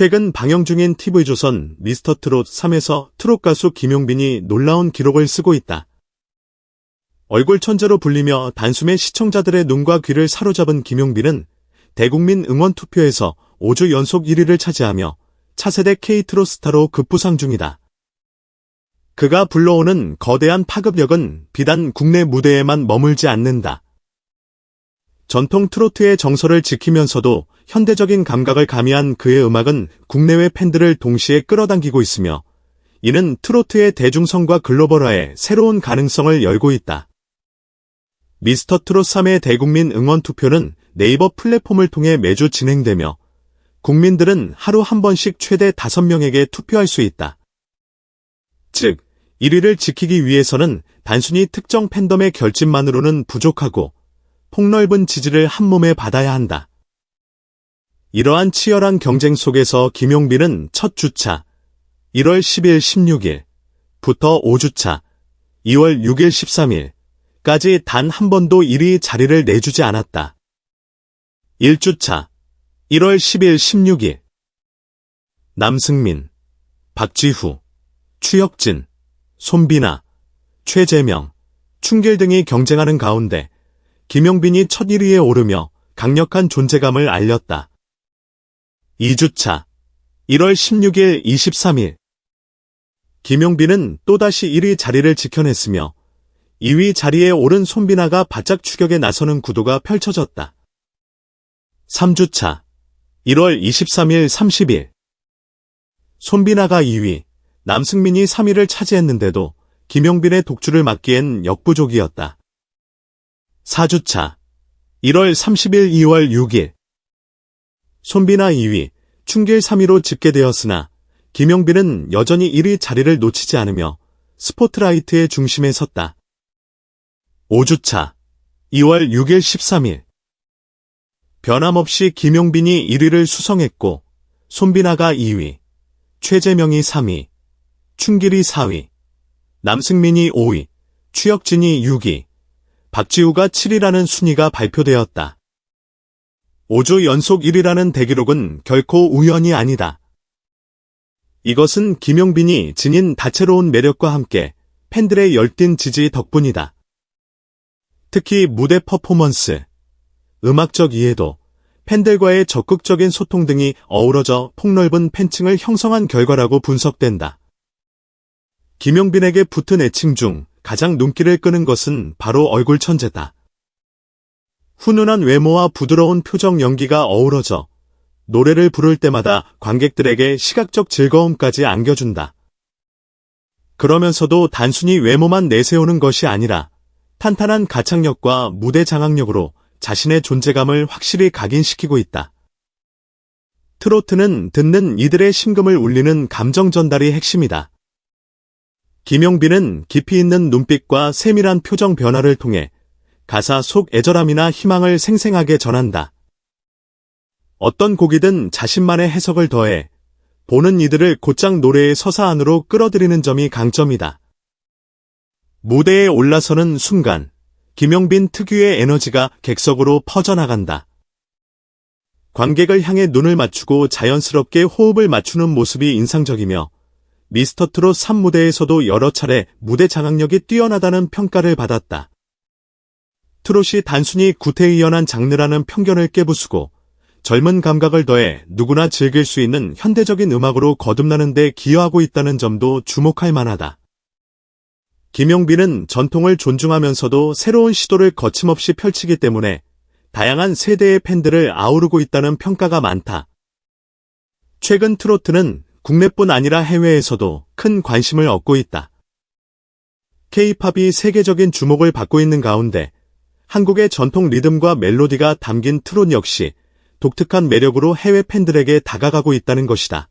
최근 방영 중인 TV조선 미스터 트롯 3에서 트롯 가수 김용빈이 놀라운 기록을 쓰고 있다. 얼굴 천재로 불리며 단숨에 시청자들의 눈과 귀를 사로잡은 김용빈은 대국민 응원 투표에서 5주 연속 1위를 차지하며 차세대 K트롯 스타로 급부상 중이다. 그가 불러오는 거대한 파급력은 비단 국내 무대에만 머물지 않는다. 전통 트로트의 정서를 지키면서도 현대적인 감각을 가미한 그의 음악은 국내외 팬들을 동시에 끌어당기고 있으며 이는 트로트의 대중성과 글로벌화에 새로운 가능성을 열고 있다. 미스터 트롯 3의 대국민 응원 투표는 네이버 플랫폼을 통해 매주 진행되며 국민들은 하루 한 번씩 최대 5명에게 투표할 수 있다. 즉, 1위를 지키기 위해서는 단순히 특정 팬덤의 결집만으로는 부족하고 폭넓은 지지를 한 몸에 받아야 한다. 이러한 치열한 경쟁 속에서 김용빈은 첫 주차 1월 10일 16일부터 5주차 2월 6일 13일까지 단 한 번도 1위 자리를 내주지 않았다. 1주차 1월 10일 16일 남승민, 박지후, 추혁진, 손비나, 최재명, 충길 등이 경쟁하는 가운데 김용빈이 첫 1위에 오르며 강력한 존재감을 알렸다. 2주차. 1월 16일 23일. 김용빈은 또다시 1위 자리를 지켜냈으며 2위 자리에 오른 손비나가 바짝 추격에 나서는 구도가 펼쳐졌다. 3주차. 1월 23일 30일. 손비나가 2위, 남승민이 3위를 차지했는데도 김용빈의 독주를 막기엔 역부족이었다. 4주차. 1월 30일 2월 6일 손비나 2위, 충길 3위로 집계되었으나 김용빈은 여전히 1위 자리를 놓치지 않으며 스포트라이트의 중심에 섰다. 5주차 2월 6일 13일 변함없이 김용빈이 1위를 수성했고 손비나가 2위, 최재명이 3위, 충길이 4위, 남승민이 5위, 추혁진이 6위, 박지우가 7위라는 순위가 발표되었다. 5주 연속 1위라는 대기록은 결코 우연이 아니다. 이것은 김용빈이 지닌 다채로운 매력과 함께 팬들의 열띤 지지 덕분이다. 특히 무대 퍼포먼스, 음악적 이해도, 팬들과의 적극적인 소통 등이 어우러져 폭넓은 팬층을 형성한 결과라고 분석된다. 김용빈에게 붙은 애칭 중 가장 눈길을 끄는 것은 바로 얼굴 천재다. 훈훈한 외모와 부드러운 표정 연기가 어우러져 노래를 부를 때마다 관객들에게 시각적 즐거움까지 안겨준다. 그러면서도 단순히 외모만 내세우는 것이 아니라 탄탄한 가창력과 무대 장악력으로 자신의 존재감을 확실히 각인시키고 있다. 트로트는 듣는 이들의 심금을 울리는 감정 전달이 핵심이다. 김용빈은 깊이 있는 눈빛과 세밀한 표정 변화를 통해 가사 속 애절함이나 희망을 생생하게 전한다. 어떤 곡이든 자신만의 해석을 더해 보는 이들을 곧장 노래의 서사 안으로 끌어들이는 점이 강점이다. 무대에 올라서는 순간 김용빈 특유의 에너지가 객석으로 퍼져나간다. 관객을 향해 눈을 맞추고 자연스럽게 호흡을 맞추는 모습이 인상적이며 미스터 트롯 3무대에서도 여러 차례 무대 장악력이 뛰어나다는 평가를 받았다. 트롯이 단순히 구태의연한 장르라는 편견을 깨부수고 젊은 감각을 더해 누구나 즐길 수 있는 현대적인 음악으로 거듭나는 데 기여하고 있다는 점도 주목할 만하다. 김용빈은 전통을 존중하면서도 새로운 시도를 거침없이 펼치기 때문에 다양한 세대의 팬들을 아우르고 있다는 평가가 많다. 최근 트로트는 국내뿐 아니라 해외에서도 큰 관심을 얻고 있다. K-팝이 세계적인 주목을 받고 있는 가운데 한국의 전통 리듬과 멜로디가 담긴 트롯 역시 독특한 매력으로 해외 팬들에게 다가가고 있다는 것이다.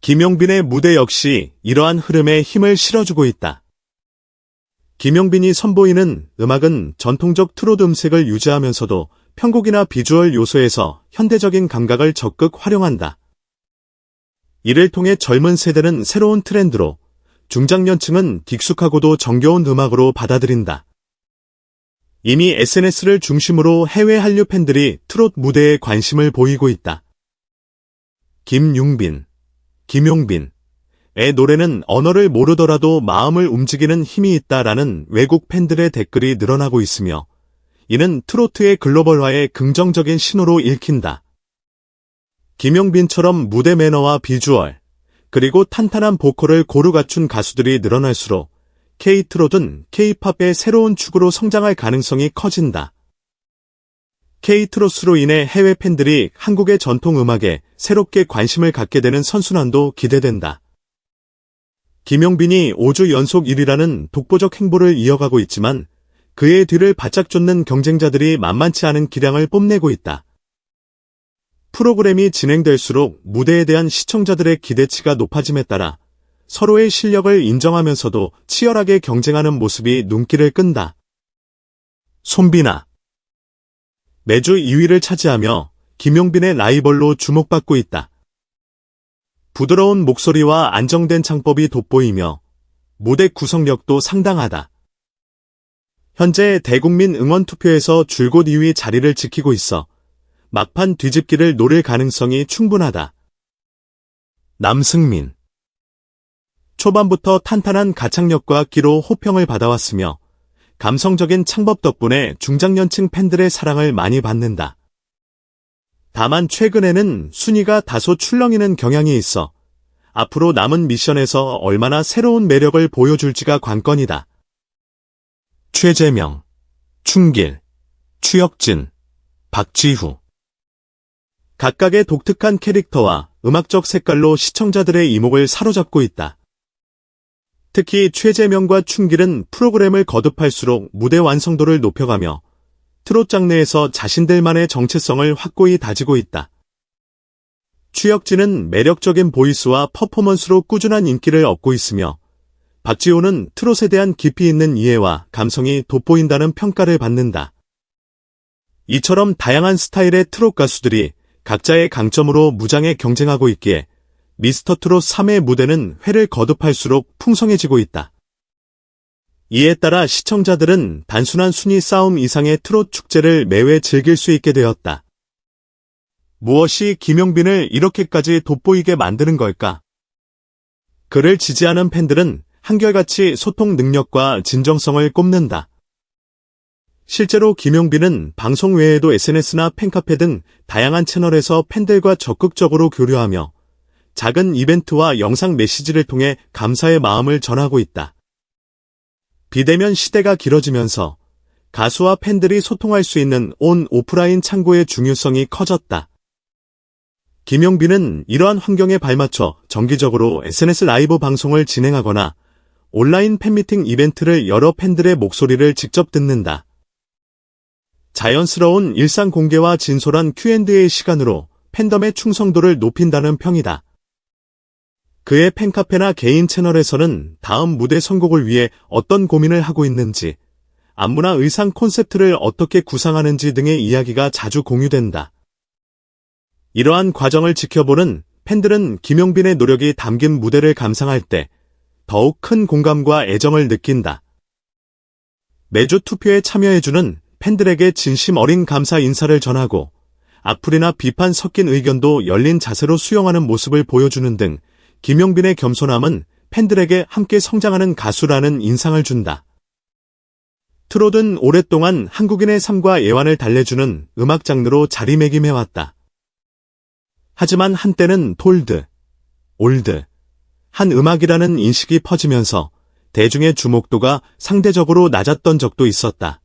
김용빈의 무대 역시 이러한 흐름에 힘을 실어주고 있다. 김용빈이 선보이는 음악은 전통적 트롯 음색을 유지하면서도 편곡이나 비주얼 요소에서 현대적인 감각을 적극 활용한다. 이를 통해 젊은 세대는 새로운 트렌드로, 중장년층은 익숙하고도 정겨운 음악으로 받아들인다. 이미 SNS를 중심으로 해외 한류 팬들이 트롯 무대에 관심을 보이고 있다. 김융빈, 김용빈. 의 노래는 언어를 모르더라도 마음을 움직이는 힘이 있다라는 외국 팬들의 댓글이 늘어나고 있으며 이는 트로트의 글로벌화에 긍정적인 신호로 읽힌다. 김용빈처럼 무대 매너와 비주얼, 그리고 탄탄한 보컬을 고루 갖춘 가수들이 늘어날수록 K-트롯은 K-팝의 새로운 축으로 성장할 가능성이 커진다. K-트롯으로 인해 해외 팬들이 한국의 전통 음악에 새롭게 관심을 갖게 되는 선순환도 기대된다. 김용빈이 5주 연속 1위라는 독보적 행보를 이어가고 있지만 그의 뒤를 바짝 쫓는 경쟁자들이 만만치 않은 기량을 뽐내고 있다. 프로그램이 진행될수록 무대에 대한 시청자들의 기대치가 높아짐에 따라 서로의 실력을 인정하면서도 치열하게 경쟁하는 모습이 눈길을 끈다. 손비나 매주 2위를 차지하며 김용빈의 라이벌로 주목받고 있다. 부드러운 목소리와 안정된 창법이 돋보이며 무대 구성력도 상당하다. 현재 대국민 응원 투표에서 줄곧 2위 자리를 지키고 있어 막판 뒤집기를 노릴 가능성이 충분하다. 남승민 초반부터 탄탄한 가창력과 끼로 호평을 받아왔으며 감성적인 창법 덕분에 중장년층 팬들의 사랑을 많이 받는다. 다만 최근에는 순위가 다소 출렁이는 경향이 있어 앞으로 남은 미션에서 얼마나 새로운 매력을 보여줄지가 관건이다. 최재명, 충길, 추혁진, 박지후 각각의 독특한 캐릭터와 음악적 색깔로 시청자들의 이목을 사로잡고 있다. 특히 최재명과 춘길은 프로그램을 거듭할수록 무대 완성도를 높여가며 트롯 장르에서 자신들만의 정체성을 확고히 다지고 있다. 추혁진은 매력적인 보이스와 퍼포먼스로 꾸준한 인기를 얻고 있으며 박지호는 트롯에 대한 깊이 있는 이해와 감성이 돋보인다는 평가를 받는다. 이처럼 다양한 스타일의 트롯 가수들이 각자의 강점으로 무장에 경쟁하고 있기에 미스터 트롯 3의 무대는 회를 거듭할수록 풍성해지고 있다. 이에 따라 시청자들은 단순한 순위 싸움 이상의 트롯 축제를 매회 즐길 수 있게 되었다. 무엇이 김용빈을 이렇게까지 돋보이게 만드는 걸까? 그를 지지하는 팬들은 한결같이 소통 능력과 진정성을 꼽는다. 실제로 김용빈은 방송 외에도 SNS나 팬카페 등 다양한 채널에서 팬들과 적극적으로 교류하며 작은 이벤트와 영상 메시지를 통해 감사의 마음을 전하고 있다. 비대면 시대가 길어지면서 가수와 팬들이 소통할 수 있는 온 오프라인 창구의 중요성이 커졌다. 김용빈은 이러한 환경에 발맞춰 정기적으로 SNS 라이브 방송을 진행하거나 온라인 팬미팅 이벤트를 여러 팬들의 목소리를 직접 듣는다. 자연스러운 일상 공개와 진솔한 Q&A 시간으로 팬덤의 충성도를 높인다는 평이다. 그의 팬카페나 개인 채널에서는 다음 무대 선곡을 위해 어떤 고민을 하고 있는지, 안무나 의상 콘셉트를 어떻게 구상하는지 등의 이야기가 자주 공유된다. 이러한 과정을 지켜보는 팬들은 김용빈의 노력이 담긴 무대를 감상할 때 더욱 큰 공감과 애정을 느낀다. 매주 투표에 참여해주는 팬들에게 진심 어린 감사 인사를 전하고 악플이나 비판 섞인 의견도 열린 자세로 수용하는 모습을 보여주는 등 김용빈의 겸손함은 팬들에게 함께 성장하는 가수라는 인상을 준다. 트롯은 오랫동안 한국인의 삶과 애환을 달래주는 음악 장르로 자리매김해왔다. 하지만 한때는 톨드, 올드, 한 음악이라는 인식이 퍼지면서 대중의 주목도가 상대적으로 낮았던 적도 있었다.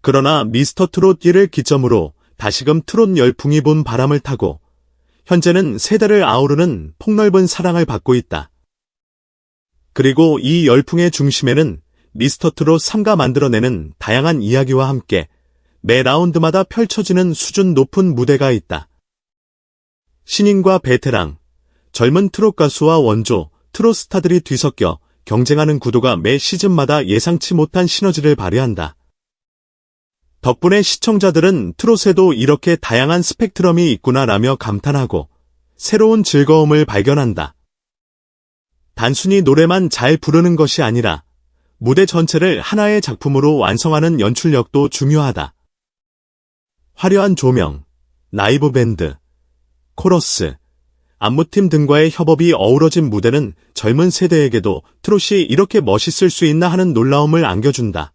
그러나 미스터 트롯 1을 기점으로 다시금 트롯 열풍이 본 바람을 타고 현재는 세대를 아우르는 폭넓은 사랑을 받고 있다. 그리고 이 열풍의 중심에는 미스터 트롯 3가 만들어내는 다양한 이야기와 함께 매 라운드마다 펼쳐지는 수준 높은 무대가 있다. 신인과 베테랑, 젊은 트롯 가수와 원조, 트롯 스타들이 뒤섞여 경쟁하는 구도가 매 시즌마다 예상치 못한 시너지를 발휘한다. 덕분에 시청자들은 트롯에도 이렇게 다양한 스펙트럼이 있구나라며 감탄하고 새로운 즐거움을 발견한다. 단순히 노래만 잘 부르는 것이 아니라 무대 전체를 하나의 작품으로 완성하는 연출력도 중요하다. 화려한 조명, 라이브 밴드, 코러스, 안무팀 등과의 협업이 어우러진 무대는 젊은 세대에게도 트롯이 이렇게 멋있을 수 있나 하는 놀라움을 안겨준다.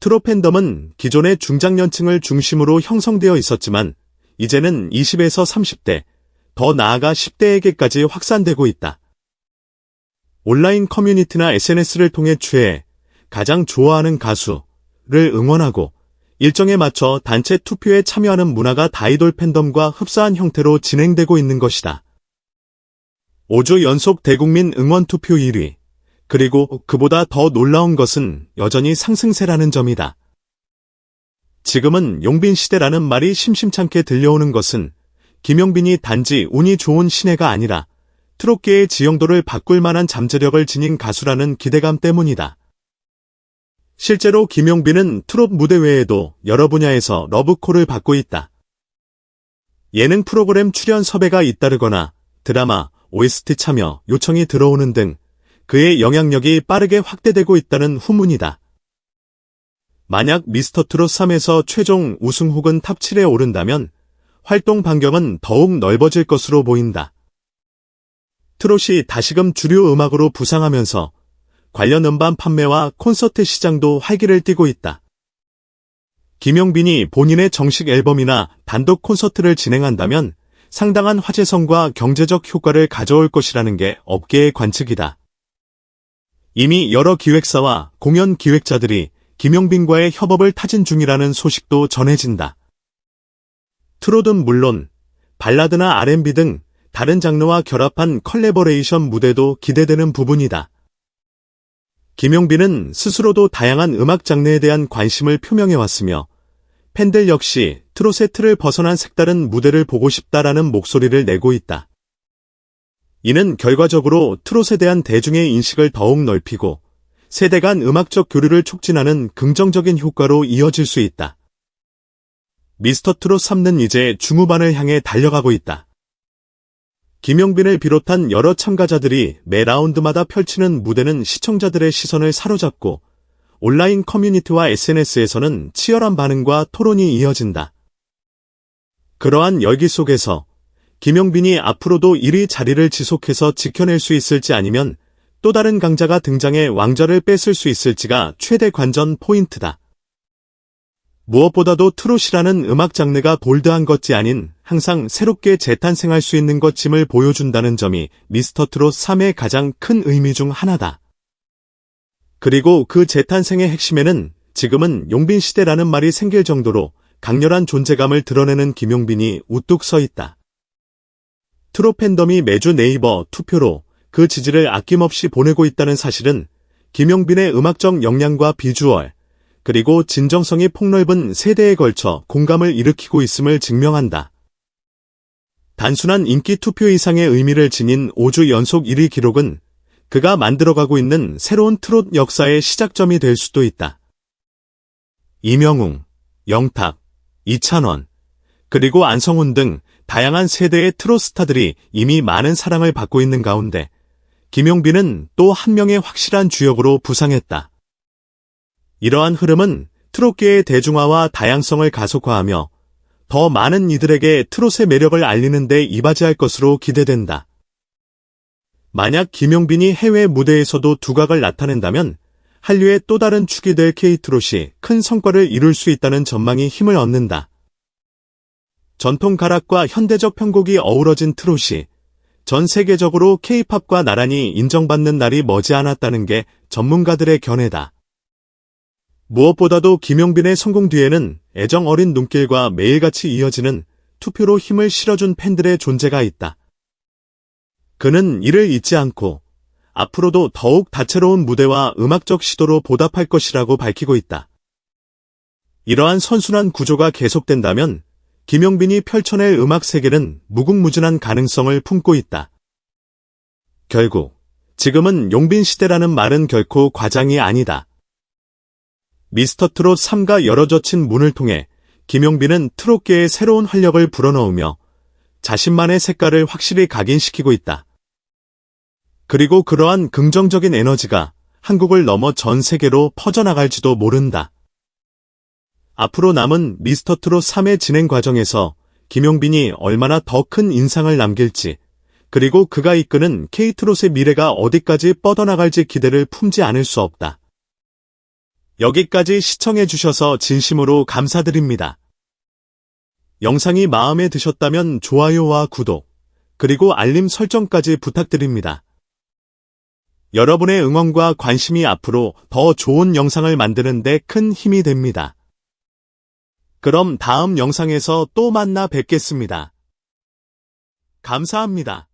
트롯 팬덤은 기존의 중장년층을 중심으로 형성되어 있었지만 이제는 20에서 30대, 더 나아가 10대에게까지 확산되고 있다. 온라인 커뮤니티나 SNS를 통해 취해 가장 좋아하는 가수를 응원하고 일정에 맞춰 단체 투표에 참여하는 문화가 다이돌 팬덤과 흡사한 형태로 진행되고 있는 것이다. 5주 연속 대국민 응원 투표 1위. 그리고 그보다 더 놀라운 것은 여전히 상승세라는 점이다. 지금은 용빈 시대라는 말이 심심찮게 들려오는 것은 김용빈이 단지 운이 좋은 신예가 아니라 트롯계의 지형도를 바꿀 만한 잠재력을 지닌 가수라는 기대감 때문이다. 실제로 김용빈은 트롯 무대 외에도 여러 분야에서 러브콜을 받고 있다. 예능 프로그램 출연 섭외가 잇따르거나 드라마, OST 참여 요청이 들어오는 등 그의 영향력이 빠르게 확대되고 있다는 후문이다. 만약 미스터 트롯 3에서 최종 우승 혹은 탑 7에 오른다면 활동 반경은 더욱 넓어질 것으로 보인다. 트롯이 다시금 주류 음악으로 부상하면서 관련 음반 판매와 콘서트 시장도 활기를 띠고 있다. 김용빈이 본인의 정식 앨범이나 단독 콘서트를 진행한다면 상당한 화제성과 경제적 효과를 가져올 것이라는 게 업계의 관측이다. 이미 여러 기획사와 공연 기획자들이 김용빈과의 협업을 타진 중이라는 소식도 전해진다. 트롯은 물론 발라드나 R&B 등 다른 장르와 결합한 컬래버레이션 무대도 기대되는 부분이다. 김용빈은 스스로도 다양한 음악 장르에 대한 관심을 표명해왔으며 팬들 역시 틀을 벗어난 색다른 무대를 보고 싶다라는 목소리를 내고 있다. 이는 결과적으로 트롯에 대한 대중의 인식을 더욱 넓히고 세대 간 음악적 교류를 촉진하는 긍정적인 효과로 이어질 수 있다. 미스터 트롯 3는 이제 중후반을 향해 달려가고 있다. 김용빈을 비롯한 여러 참가자들이 매 라운드마다 펼치는 무대는 시청자들의 시선을 사로잡고 온라인 커뮤니티와 SNS에서는 치열한 반응과 토론이 이어진다. 그러한 열기 속에서 김용빈이 앞으로도 1위 자리를 지속해서 지켜낼 수 있을지 아니면 또 다른 강자가 등장해 왕좌를 뺏을 수 있을지가 최대 관전 포인트다. 무엇보다도 트롯이라는 음악 장르가 볼드한 것이 아닌 항상 새롭게 재탄생할 수 있는 것임을 보여준다는 점이 미스터 트롯 3의 가장 큰 의미 중 하나다. 그리고 그 재탄생의 핵심에는 지금은 용빈 시대라는 말이 생길 정도로 강렬한 존재감을 드러내는 김용빈이 우뚝 서 있다. 트롯 팬덤이 매주 네이버 투표로 그 지지를 아낌없이 보내고 있다는 사실은 김용빈의 음악적 역량과 비주얼, 그리고 진정성이 폭넓은 세대에 걸쳐 공감을 일으키고 있음을 증명한다. 단순한 인기 투표 이상의 의미를 지닌 5주 연속 1위 기록은 그가 만들어가고 있는 새로운 트롯 역사의 시작점이 될 수도 있다. 이명웅, 영탁, 이찬원, 그리고 안성훈 등 다양한 세대의 트롯 스타들이 이미 많은 사랑을 받고 있는 가운데 김용빈은 또 한 명의 확실한 주역으로 부상했다. 이러한 흐름은 트롯계의 대중화와 다양성을 가속화하며 더 많은 이들에게 트롯의 매력을 알리는 데 이바지할 것으로 기대된다. 만약 김용빈이 해외 무대에서도 두각을 나타낸다면 한류의 또 다른 축이 될 K트롯이 큰 성과를 이룰 수 있다는 전망이 힘을 얻는다. 전통 가락과 현대적 편곡이 어우러진 트롯이 전 세계적으로 K-팝과 나란히 인정받는 날이 머지않았다는 게 전문가들의 견해다. 무엇보다도 김용빈의 성공 뒤에는 애정 어린 눈길과 매일같이 이어지는 투표로 힘을 실어준 팬들의 존재가 있다. 그는 이를 잊지 않고 앞으로도 더욱 다채로운 무대와 음악적 시도로 보답할 것이라고 밝히고 있다. 이러한 선순환 구조가 계속된다면 김용빈이 펼쳐낼 음악 세계는 무궁무진한 가능성을 품고 있다. 결국 지금은 용빈 시대라는 말은 결코 과장이 아니다. 미스터 트롯 3가 열어젖힌 문을 통해 김용빈은 트롯계의 새로운 활력을 불어넣으며 자신만의 색깔을 확실히 각인시키고 있다. 그리고 그러한 긍정적인 에너지가 한국을 넘어 전 세계로 퍼져나갈지도 모른다. 앞으로 남은 미스터 트롯 3의 진행 과정에서 김용빈이 얼마나 더 큰 인상을 남길지, 그리고 그가 이끄는 케이트롯의 미래가 어디까지 뻗어나갈지 기대를 품지 않을 수 없다. 여기까지 시청해주셔서 진심으로 감사드립니다. 영상이 마음에 드셨다면 좋아요와 구독, 그리고 알림 설정까지 부탁드립니다. 여러분의 응원과 관심이 앞으로 더 좋은 영상을 만드는 데 큰 힘이 됩니다. 그럼 다음 영상에서 또 만나 뵙겠습니다. 감사합니다.